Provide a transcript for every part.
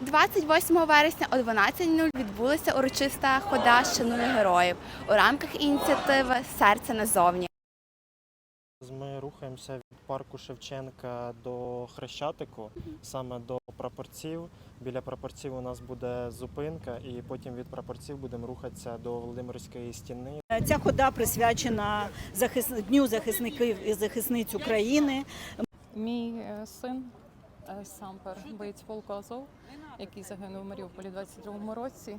28 вересня о 12.00 відбулася урочиста хода «Шанує героїв у рамках ініціативи Серце назовні. Ми рухаємося від парку Шевченка до Хрещатику, саме до прапорців. Біля прапорців у нас буде зупинка, і потім від прапорців будемо рухатися до Володимирської стіни. Ця хода присвячена захис... Дню захисників і захисниць України. Мій е, син Сампер, боєць полку Азов, який загинув у Маріуполі у 22-му році,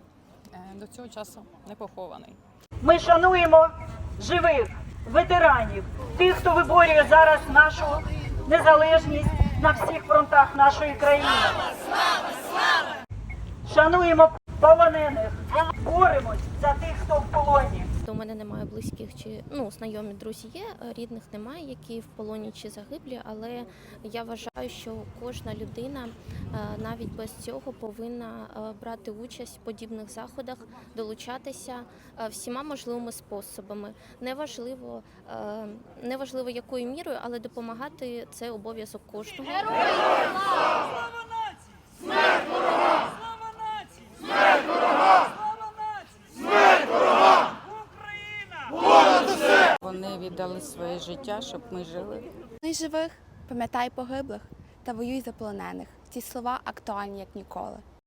е, до цього часу не похований. Ми шануємо живих ветеранів, тих, хто виборює зараз нашу незалежність на всіх фронтах нашої країни. Шануємо полонених, боремось за тих, хто в полоні. У мене немає близьких чи ну знайомі друзі є, е, рідних немає, які в полоні чи загиблі. Але я вважаю, що кожна людина е, навіть без цього повинна е, брати участь в подібних заходах, долучатися всіма можливими способами. Неважливо, неважливо якою мірою, але допомагати це обов'язок кожного. Віддали своє життя, щоб ми жили. Ми живих, пам'ятай погиблих та воюй за полонених. Ці слова актуальні як ніколи.